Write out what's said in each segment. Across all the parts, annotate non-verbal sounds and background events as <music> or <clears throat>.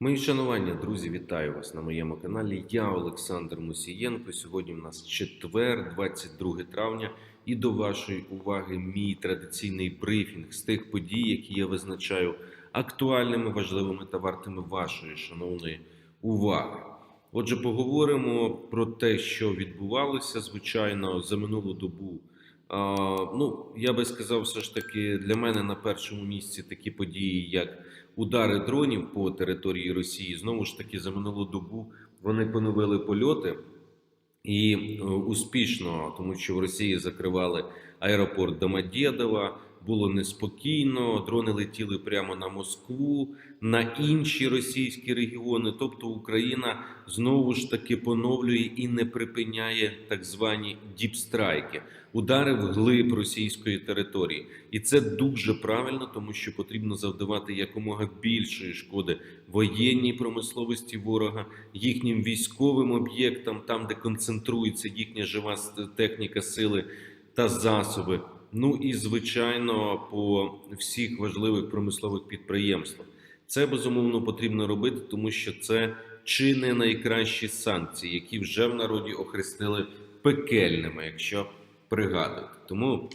Мої шанування, друзі, вітаю вас на моєму каналі. Я Олександр Мусієнко. Сьогодні у нас четвер, 22 травня, і до вашої уваги мій традиційний брифінг з тих подій, які я визначаю актуальними, важливими та вартими вашої шановної уваги. Отже, поговоримо про те, що відбувалося, звичайно, за минулу добу. Ну, я би сказав, все ж таки, для мене на першому місці такі події, як удари дронів по території Росії. Знову ж таки, за минулу добу вони поновили польоти і е, успішно, тому що в Росії закривали аеропорт Домодєдова. Було неспокійно, дрони летіли прямо на Москву, на інші російські регіони. Тобто Україна знову ж таки поновлює і не припиняє так звані діпстрайки, удари в глиб російської території. І це дуже правильно, тому що потрібно завдавати якомога більшої шкоди воєнній промисловості ворога, їхнім військовим об'єктам, там де концентрується їхня жива техніка, сили та засоби. Ну і звичайно, по всіх важливих промислових підприємствах. Це безумовно потрібно робити, тому що це чи не найкращі санкції, які вже в народі охрестили пекельними, якщо пригадуєте. Тому,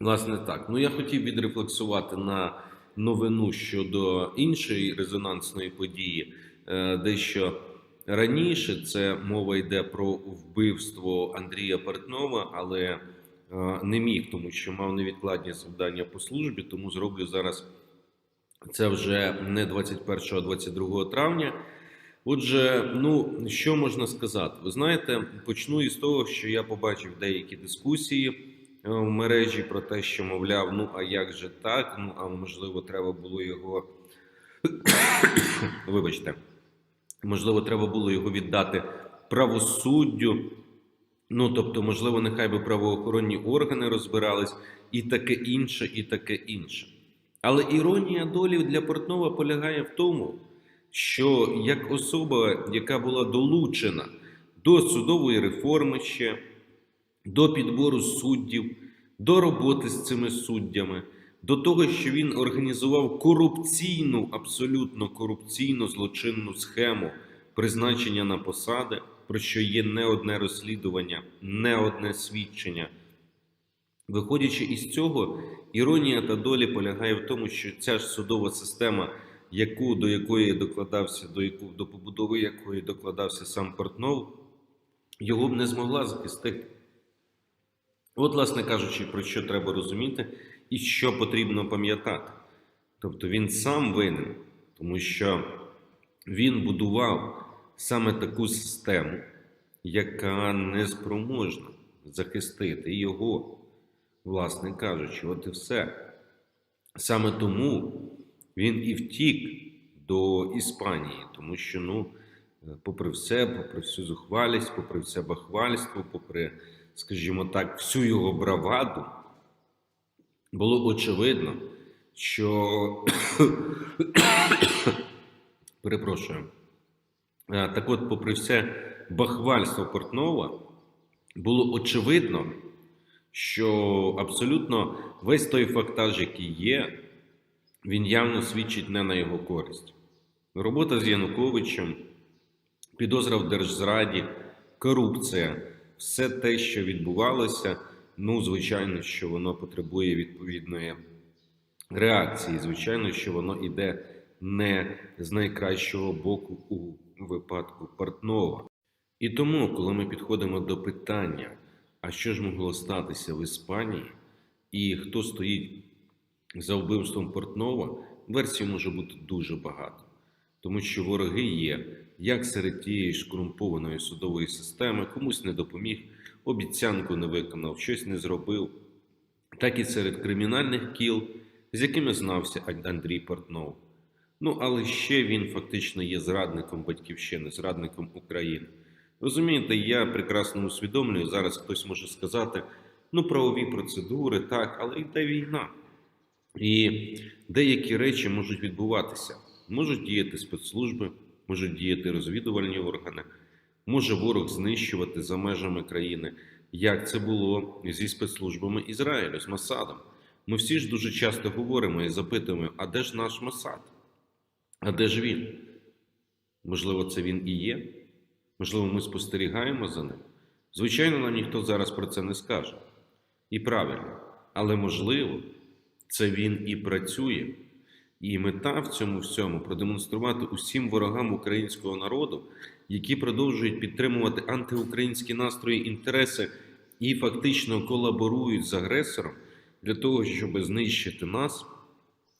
власне, так. Ну я хотів відрефлексувати на новину щодо іншої резонансної події, е, дещо раніше. Це мова йде про вбивство Андрія Портнова, але не міг, тому що мав невідкладні завдання по службі, тому зроблю зараз це вже не 21, а 22 травня. Отже, ну що можна сказати? Ви знаєте, почну із того, що я побачив деякі дискусії е, в мережі про те, що мовляв, ну а як же так? Ну а можливо, треба було його. <coughs> Вибачте, можливо, треба було його віддати правосуддю. Ну, тобто, можливо, нехай би правоохоронні органи розбирались, і таке інше, і таке інше. Але іронія долі для Портнова полягає в тому, що як особа, яка була долучена до судової реформи ще, до підбору суддів, до роботи з цими суддями, до того, що він організував корупційну, абсолютно корупційну злочинну схему призначення на посади, про що є не одне розслідування, не одне свідчення. Виходячи із цього, іронія та долі полягає в тому, що ця ж судова система, яку, до якої докладався, до, яку, до побудови якої докладався сам Портнов, його б не змогла захистити. От, власне кажучи, про що треба розуміти і що потрібно пам'ятати. Тобто він сам винен, тому що він будував саме таку систему, яка не спроможна захистити його, власне кажучи, от і все. Саме тому він і втік до Іспанії, тому що, ну, попри все, попри всю зухвалість, попри все бахвальство, попри, скажімо так, всю його браваду, було очевидно, що <coughs> перепрошую. Е, Так от, попри все бахвальство Портнова, було очевидно, що абсолютно весь той фактаж, який є, він явно свідчить не на його користь. Робота з Януковичем, підозра в держзраді, корупція, все те, що відбувалося, ну, звичайно, що воно потребує відповідної реакції. Звичайно, що воно іде не з найкращого боку у випадку Портнова. І тому, коли ми підходимо до питання, а що ж могло статися в Іспанії, і хто стоїть за вбивством Портнова, версій може бути дуже багато. Тому що вороги є як серед тієї ж корумпованої судової системи, комусь не допоміг, обіцянку не виконав, щось не зробив, так і серед кримінальних кіл, з якими знався Андрій Портнов. Ну, але ще він фактично є зрадником батьківщини, зрадником України. Розумієте, я прекрасно усвідомлюю, зараз хтось може сказати, ну, правові процедури, так, але йде війна. І деякі речі можуть відбуватися. Можуть діяти спецслужби, можуть діяти розвідувальні органи, може ворог знищувати за межами країни, як це було зі спецслужбами Ізраїлю, з Масадом. Ми всі ж дуже часто говоримо і запитуємо, а де ж наш Масад? А де ж він? Можливо, це він і є. Можливо, ми спостерігаємо за ним. Звичайно, нам ніхто зараз про це не скаже. І правильно. Але можливо, це він і працює. І мета в цьому всьому продемонструвати усім ворогам українського народу, які продовжують підтримувати антиукраїнські настрої інтереси і фактично колаборують з агресором для того, щоб знищити нас,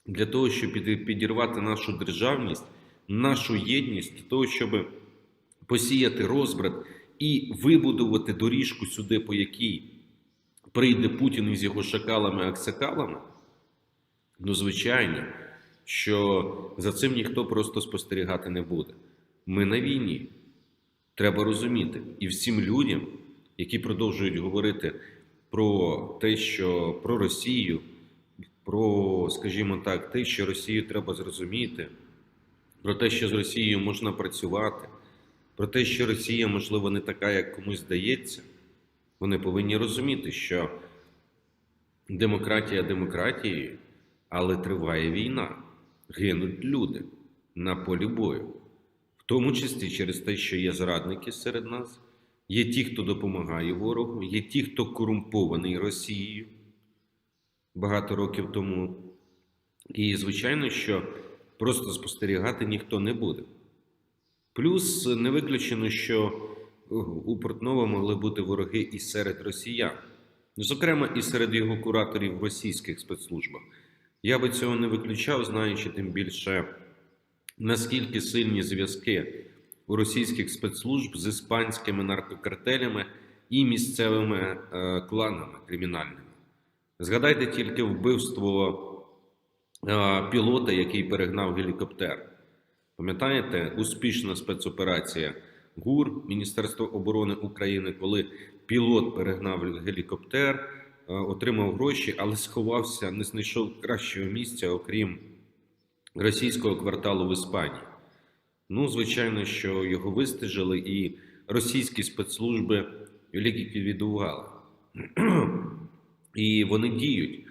для того, щоб підірвати нашу державність, нашу єдність, для того, щоб посіяти розбрат і вибудувати доріжку сюди, по якій прийде Путін із його шакалами-аксакалами. Ну, звичайно, що за цим ніхто просто спостерігати не буде. Ми на війні. Треба розуміти. І всім людям, які продовжують говорити про те, що про Росію, про, скажімо так, те, що Росію треба зрозуміти, про те, що з Росією можна працювати, про те, що Росія, можливо, не така, як комусь здається, вони повинні розуміти, що демократія демократією, але триває війна, гинуть люди на полі бою, в тому числі через те, що є зрадники серед нас, є ті, хто допомагає ворогу, є ті, хто корумпований Росією багато років тому. І, звичайно, що просто спостерігати ніхто не буде. Плюс не виключено, що у Портнова могли бути вороги і серед росіян, зокрема, і серед його кураторів в російських спецслужбах. Я би цього не виключав, знаючи тим більше, наскільки сильні зв'язки у російських спецслужб з іспанськими наркокартелями і місцевими е, кланами кримінальними. Згадайте тільки вбивство е, пілота, який перегнав гелікоптер. Пам'ятаєте, успішна спецоперація ГУР Міністерства оборони України, коли пілот перегнав гелікоптер, е, отримав гроші, але сховався, не знайшов кращого місця, окрім російського кварталу в Іспанії. Ну, звичайно, що його вистежили, і російські спецслужби ліквідували. І вони діють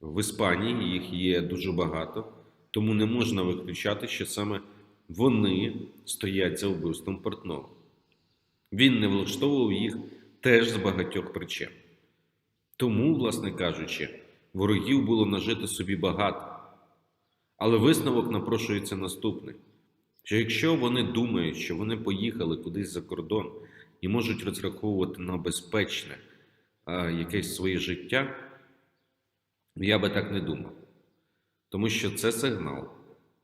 в Іспанії, їх є дуже багато, тому не можна виключати, що саме вони стоять за вбивством Портнова. Він не влаштовував їх теж з багатьох причин. Тому, власне кажучи, ворогів було нажити собі багато. Але висновок напрошується наступний: що якщо вони думають, що вони поїхали кудись за кордон і можуть розраховувати на безпечне якесь своє життя, я би так не думав. Тому що це сигнал,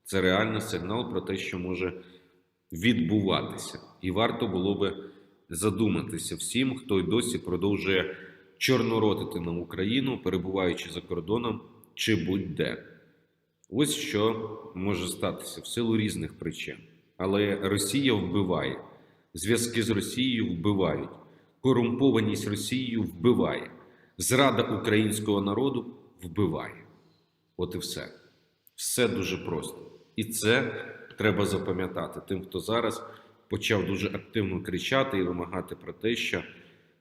це реальний сигнал про те, що може відбуватися. І варто було би задуматися всім, хто й досі продовжує чорноротити на Україну, перебуваючи за кордоном чи будь-де. Ось що може статися в силу різних причин. Але Росія вбиває, зв'язки з Росією вбивають, корумпованість Росією вбиває, зрада українського народу вбиває. От і все. Все дуже просто. І це треба запам'ятати тим, хто зараз почав дуже активно кричати і вимагати про те, що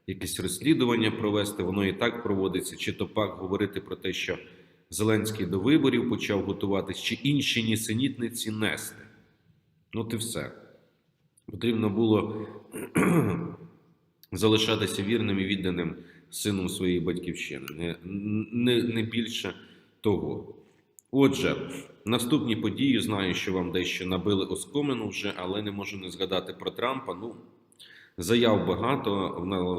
якесь розслідування провести, воно і так проводиться, чи то пак говорити про те, що Зеленський до виборів почав готуватись, чи інші нісенітниці нести. Ну, і все. Потрібно було залишатися вірним і відданим сином своєї батьківщини, не, не, не більше того. Отже, наступні події знаю, що вам дещо набили оскомину вже, але не можу не згадати про Трампа. Ну, заяв багато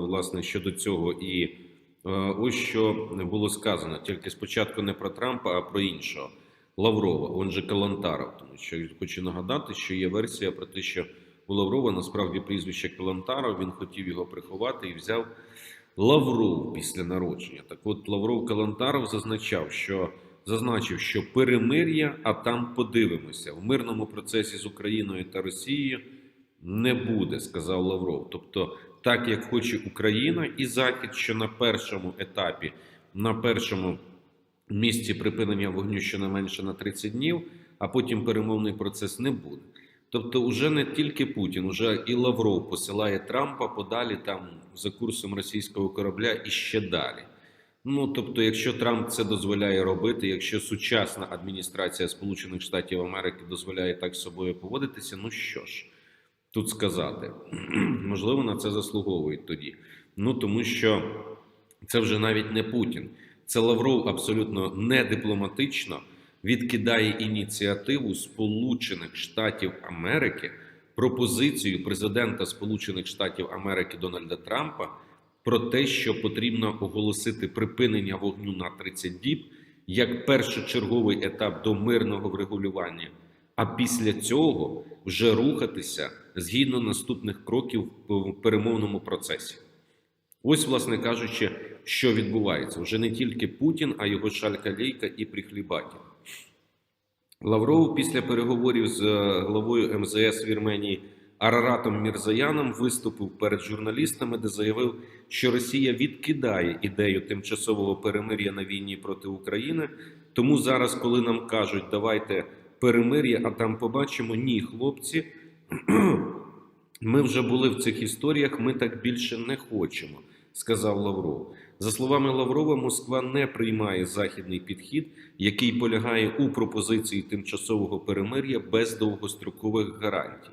власне щодо цього. І е, ось що було сказано: тільки спочатку не про Трампа, а про іншого Лаврова, он же Калантаров. Тому що хочу нагадати, що є версія про те, що у Лаврова насправді прізвище Калантаров, він хотів його приховати і взяв Лавров після народження. Так от Лавров Калантаров зазначав, що зазначив, що перемир'я, а там подивимося. В мирному процесі з Україною та Росією не буде, сказав Лавров. Тобто, так як хоче Україна і Захід, що на першому етапі, на першому місці припинення вогню щонайменше на 30 днів, а потім перемовний процес не буде. Тобто, уже не тільки Путін, уже і Лавров посилає Трампа подалі там за курсом російського корабля і ще далі. Ну тобто, якщо Трамп це дозволяє робити, якщо сучасна адміністрація Сполучених Штатів Америки дозволяє так з собою поводитися, ну що ж тут сказати? <clears throat> Можливо, на це заслуговують тоді. Ну тому що це вже навіть не Путін. Це Лавров абсолютно не дипломатично відкидає ініціативу Сполучених Штатів Америки пропозицію президента Сполучених Штатів Америки Дональда Трампа про те, що потрібно оголосити припинення вогню на 30 діб як першочерговий етап до мирного врегулювання, а після цього вже рухатися згідно наступних кроків в перемовному процесі. Ось, власне кажучи, що відбувається вже не тільки Путін, а його шалька-лейка і прихлібаті. Лавров після переговорів з е, главою МЗС Вірменії Араратом Мірзаяном виступив перед журналістами, де заявив, що Росія відкидає ідею тимчасового перемир'я на війні проти України. Тому зараз, коли нам кажуть, давайте перемир'я, а там побачимо, ні, хлопці. <clears throat> Ми вже були в цих історіях, ми так більше не хочемо, сказав Лавров. За словами Лаврова, Москва не приймає західний підхід, який полягає у пропозиції тимчасового перемир'я без довгострокових гарантій.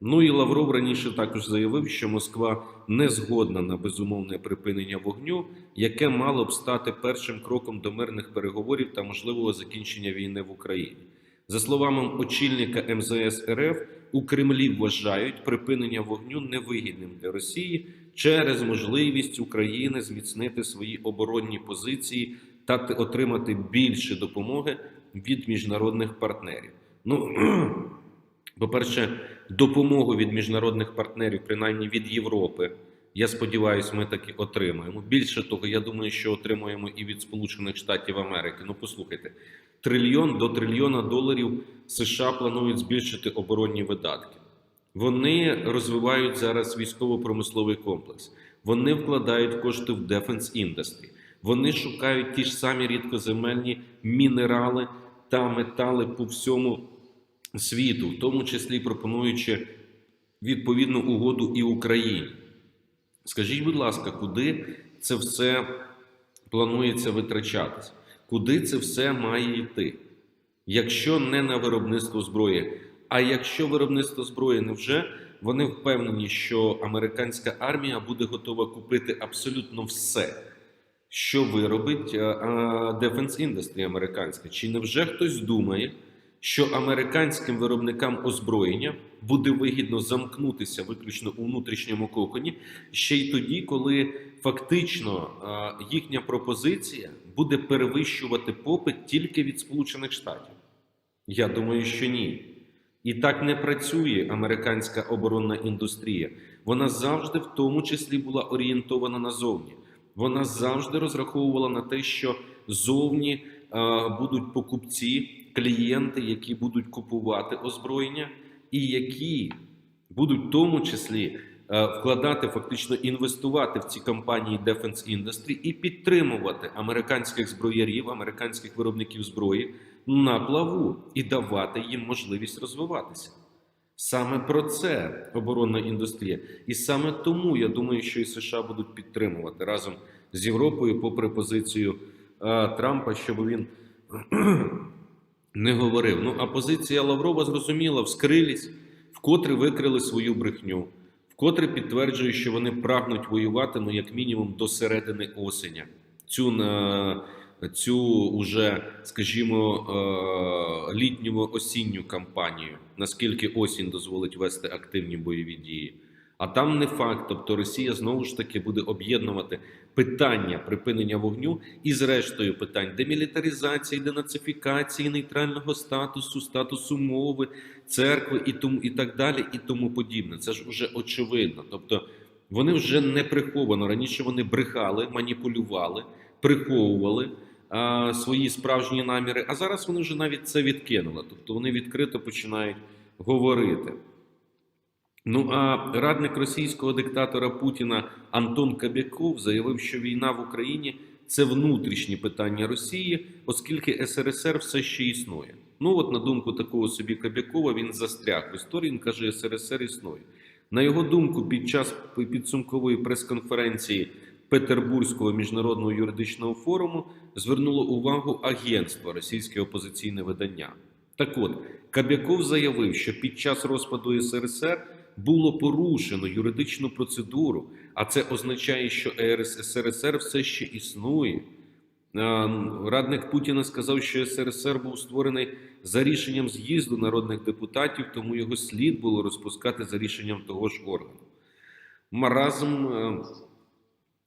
Ну і Лавров раніше також заявив, що Москва не згодна на безумовне припинення вогню, яке мало б стати першим кроком до мирних переговорів та можливого закінчення війни в Україні. За словами очільника МЗС РФ, у Кремлі вважають припинення вогню невигідним для Росії через можливість України зміцнити свої оборонні позиції та отримати більше допомоги від міжнародних партнерів. Ну <clears throat> по-перше, допомогу від міжнародних партнерів, принаймні від Європи. Я сподіваюся, ми таки отримаємо. Більше того, я думаю, що отримуємо і від Сполучених Штатів Америки. Ну, послухайте, трильйон до трильйона доларів США планують збільшити оборонні видатки. Вони розвивають зараз військово-промисловий комплекс. Вони вкладають кошти в Defense Industry. Вони шукають ті ж самі рідкоземельні мінерали та метали по всьому світу, в тому числі пропонуючи відповідну угоду і Україні. Скажіть, будь ласка, куди це все планується витрачатись? Куди це все має йти? Якщо не на виробництво зброї, а якщо виробництво зброї невже вони впевнені, що американська армія буде готова купити абсолютно все, що виробить е, е, Defense Industry американська? Чи невже хтось думає, що американським виробникам озброєння буде вигідно замкнутися виключно у внутрішньому коконі ще й тоді, коли фактично е, їхня пропозиція буде перевищувати попит тільки від Сполучених Штатів? Я думаю, що ні. І так не працює американська оборонна індустрія. Вона завжди, в тому числі, була орієнтована назовні. Вона завжди розраховувала на те, що зовні е, будуть покупці, клієнти, які будуть купувати озброєння, і які будуть в тому числі е, вкладати, фактично інвестувати в ці компанії Defense Industry і підтримувати американських зброярів, американських виробників зброї на плаву і давати їм можливість розвиватися. Саме про це оборонна індустрія. І саме тому я думаю, що і США будуть підтримувати разом з Європою, попри позицію е, Трампа, щоб він <clears throat> не говорив. Ну а позиція Лаврова зрозуміла, вскрились, вкотре викрили свою брехню, вкотре підтверджує, що вони прагнуть воювати, ну як мінімум до середини осеня. Цю на цю уже, скажімо, е, літню осінню кампанію, наскільки осінь дозволить вести активні бойові дії. А там не факт, тобто Росія знову ж таки буде об'єднувати питання припинення вогню і зрештою питань демілітаризації, денацифікації, нейтрального статусу, статусу мови, церкви і тому і так далі, і тому подібне. Це ж вже очевидно. Тобто вони вже не приховано. Раніше вони брехали, маніпулювали, приховували свої справжні наміри. А зараз вони вже навіть це відкинули. Тобто вони відкрито починають говорити. Ну а радник російського диктатора Путіна Антон Кабяков заявив, що війна в Україні це внутрішні питання Росії, оскільки СРСР все ще існує. Ну от на думку такого собі Кабякова, він застряг в історії. Він каже, СРСР існує. На його думку, під час підсумкової прес-конференції Петербурзького міжнародного юридичного форуму звернуло увагу агентство російське опозиційне видання. Так от, Кабяков заявив, що під час розпаду СРСР було порушено юридичну процедуру, а це означає, що СРСР все ще існує. Радник Путіна сказав, що СРСР був створений за рішенням з'їзду народних депутатів, тому його слід було розпускати за рішенням того ж органу. Маразм, е,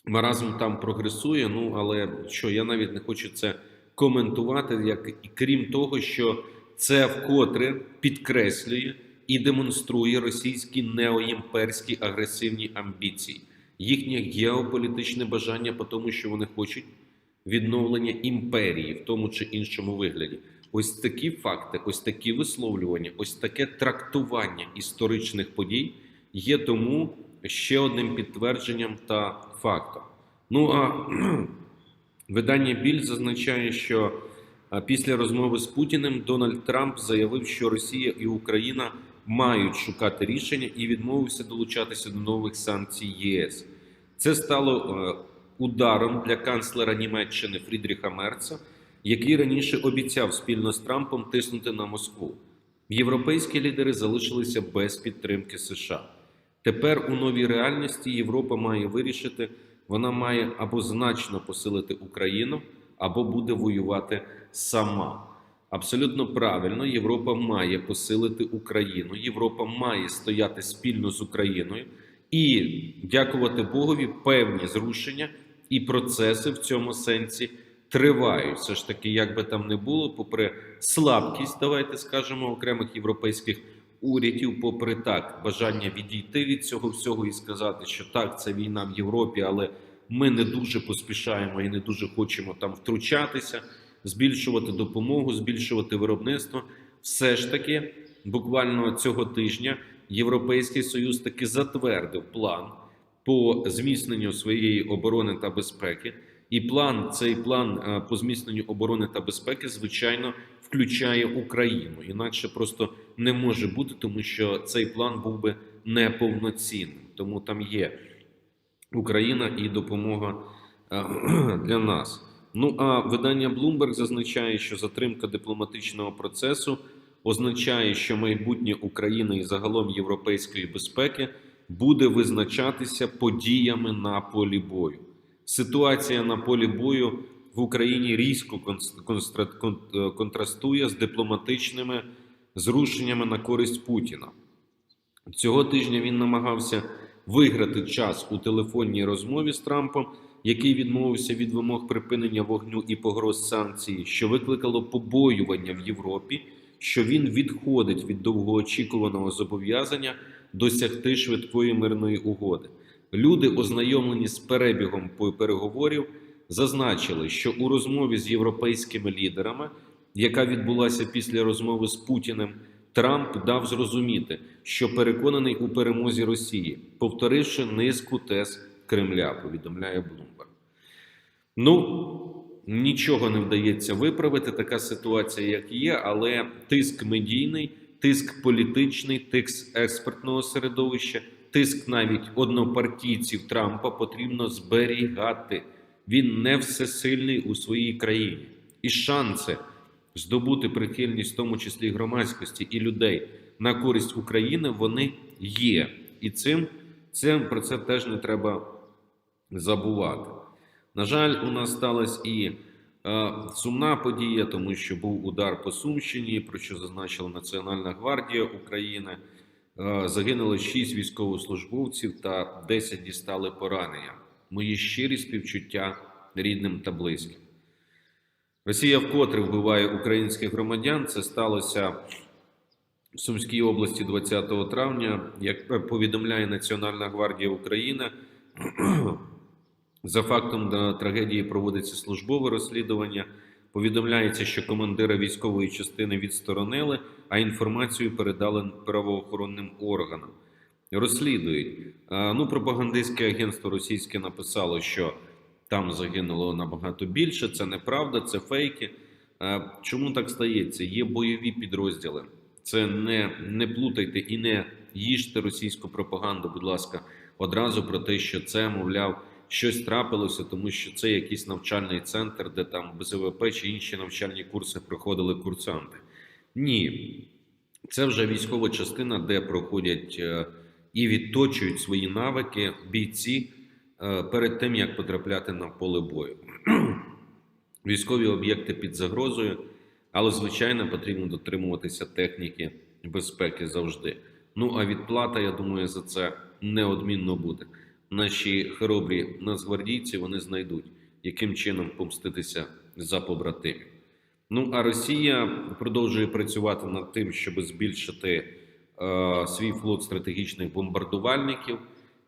маразм там прогресує. Ну але що я навіть не хочу це коментувати, як і крім того, що це вкотре підкреслює і демонструє російські неоімперські агресивні амбіції, їхнє геополітичне бажання по тому, що вони хочуть відновлення імперії в тому чи іншому вигляді. Ось такі факти, ось такі висловлювання, ось таке трактування історичних подій є тому ще одним підтвердженням та фактом. Ну а <clears throat> видання Біль зазначає, що після розмови з Путіним Дональд Трамп заявив, що Росія і Україна мають шукати рішення і відмовився долучатися до нових санкцій ЄС. Це стало е, ударом для канцлера Німеччини Фрідріха Мерца, який раніше обіцяв спільно з Трампом тиснути на Москву. Європейські лідери залишилися без підтримки США. Тепер у новій реальності Європа має вирішити, вона має або значно посилити Україну, або буде воювати сама. Абсолютно правильно, Європа має посилити Україну. Європа має стояти спільно з Україною і дякувати Богові, певні зрушення і процеси в цьому сенсі тривають. Все ж таки, як би там не було, попри слабкість, давайте скажемо, окремих європейських урядів, попри так, бажання відійти від цього всього і сказати, що так, це війна в Європі, але ми не дуже поспішаємо і не дуже хочемо там втручатися, збільшувати допомогу, збільшувати виробництво. Все ж таки, буквально цього тижня Європейський Союз таки затвердив план по зміцненню своєї оборони та безпеки. І план, цей план е, по зміцненню оборони та безпеки, звичайно, включає Україну. Інакше просто не може бути, тому що цей план був би неповноцінним. Тому там є Україна і допомога е, <clears throat> для нас. Ну а видання Bloomberg зазначає, що затримка дипломатичного процесу означає, що майбутнє України і загалом європейської безпеки буде визначатися подіями на полі бою. Ситуація на полі бою в Україні різко контрастує з дипломатичними зрушеннями на користь Путіна. Цього тижня він намагався виграти час у телефонній розмові з Трампом, який відмовився від вимог припинення вогню і погроз санкцій, що викликало побоювання в Європі, що він відходить від довгоочікуваного зобов'язання досягти швидкої мирної угоди. Люди, ознайомлені з перебігом переговорів, зазначили, що у розмові з європейськими лідерами, яка відбулася після розмови з Путіним, Трамп дав зрозуміти, що переконаний у перемозі Росії, повторивши низку тез Кремля. Повідомляє Блумберг. Ну нічого не вдається виправити. Така ситуація, як є, але тиск медійний, тиск політичний, тиск експертного середовища, тиск навіть однопартійців Трампа потрібно зберігати. Він не всесильний у своїй країні, і шанси здобути прихильність, в тому числі громадськості і людей на користь України, вони є. І цим, цим про це теж не треба забувати. На жаль, у нас сталася і е, сумна подія, тому що був удар по Сумщині, про що зазначила Національна гвардія України. Е, загинуло 6 військовослужбовців та 10 дістали поранення. Мої щирі співчуття рідним та близьким. Росія вкотре вбиває українських громадян. Це сталося в Сумській області 20 травня. Як повідомляє Національна гвардія України, <clears throat> за фактом трагедії проводиться службове розслідування. Повідомляється, що командира військової частини відсторонили, а інформацію передали правоохоронним органам. Розслідують. Ну, пропагандистське агентство російське написало, що там загинуло набагато більше. Це неправда, це фейки. Чому так стається? Є бойові підрозділи. Це не, не плутайте і не їжте російську пропаганду, будь ласка, одразу про те, що це, мовляв, щось трапилося, тому що це якийсь навчальний центр, де там БЗВП чи інші навчальні курси проходили курсанти. Ні, це вже військова частина, де проходять е, і відточують свої навики бійці е, перед тим, як потрапляти на поле бою. <clears throat> Військові об'єкти під загрозою, але звичайно потрібно дотримуватися техніки безпеки завжди. Ну а відплата, я думаю, за це неодмінно буде. Наші хоробрі нацгвардійці вони знайдуть, яким чином помститися за побратимів. Ну а Росія продовжує працювати над тим, щоб збільшити е, свій флот стратегічних бомбардувальників.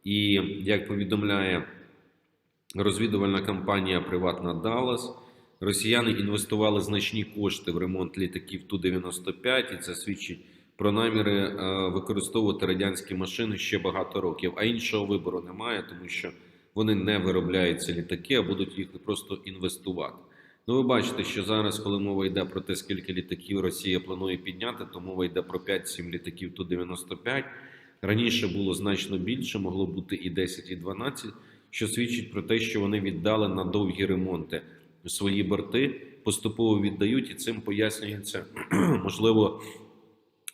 І як повідомляє розвідувальна компанія Приватна Даллас, росіяни інвестували значні кошти в ремонт літаків Ту-95, і це свідчить про наміри е, використовувати радянські машини ще багато років. А іншого вибору немає, тому що вони не виробляють ці літаки, а будуть їх просто інвестувати. Ну, ви бачите, що зараз, коли мова йде про те, скільки літаків Росія планує підняти, то мова йде про 5-7 літаків Ту-95. Раніше було значно більше, могло бути і 10, і 12, що свідчить про те, що вони віддали на довгі ремонти свої борти, поступово віддають, і цим пояснюється <clears throat> можливо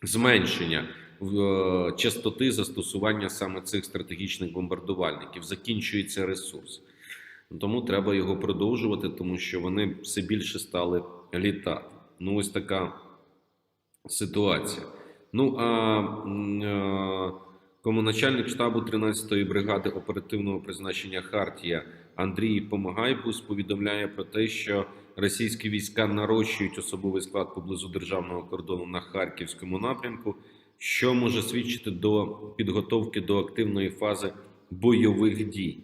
зменшення е, частоти застосування саме цих стратегічних бомбардувальників. Закінчується ресурс. Тому треба його продовжувати, тому що вони все більше стали літати. Ну, ось така ситуація. Ну а м, е, комуначальник штабу 13-ї бригади оперативного призначення Хартія Андрій Помагайбус повідомляє про те, що російські війська нарощують особовий склад поблизу державного кордону на харківському напрямку, що може свідчити до підготовки до активної фази бойових дій.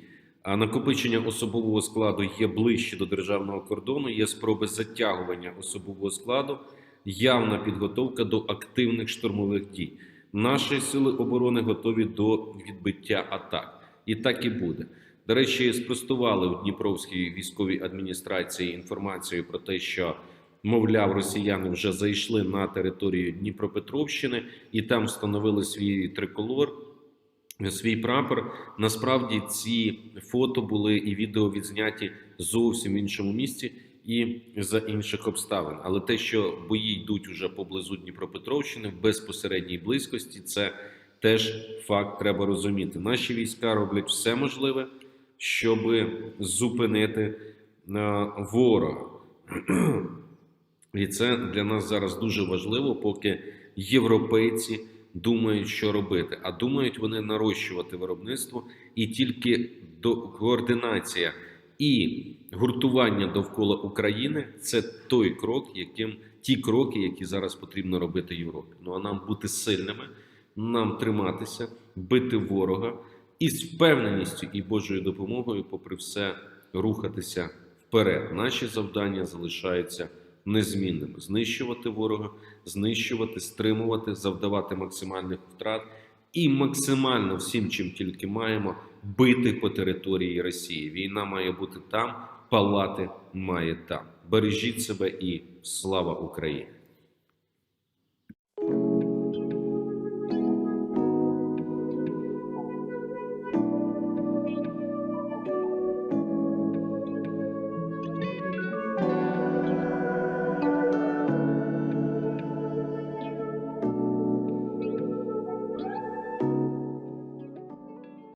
А накопичення особового складу є ближче до державного кордону, є спроби затягування особового складу, явна підготовка до активних штурмових дій. Наші сили оборони готові до відбиття атак. І так і буде. До речі, спростували в Дніпровській військовій адміністрації інформацію про те, що, мовляв, росіяни вже зайшли на територію Дніпропетровщини і там встановили свій триколор свій прапор. Насправді ці фото були і відео відзняті зовсім в іншому місці і за інших обставин. Але те, що бої йдуть уже поблизу Дніпропетровщини в безпосередній близькості, це теж факт треба розуміти. Наші війська роблять все можливе, щоб зупинити е, ворога. І це для нас зараз дуже важливо, поки європейці думають, що робити. А думають вони нарощувати виробництво і тільки до координація і гуртування довкола України це той крок, яким ті кроки, які зараз потрібно робити Європі. Ну а нам бути сильними, нам триматися, бити ворога і з впевненістю і Божою допомогою, попри все, рухатися вперед. Наші завдання залишаються незмінними: знищувати ворога, знищувати, стримувати, завдавати максимальних втрат і максимально всім, чим тільки маємо, бити по території Росії. Війна має бути там, палати має там. Бережіть себе і слава Україні!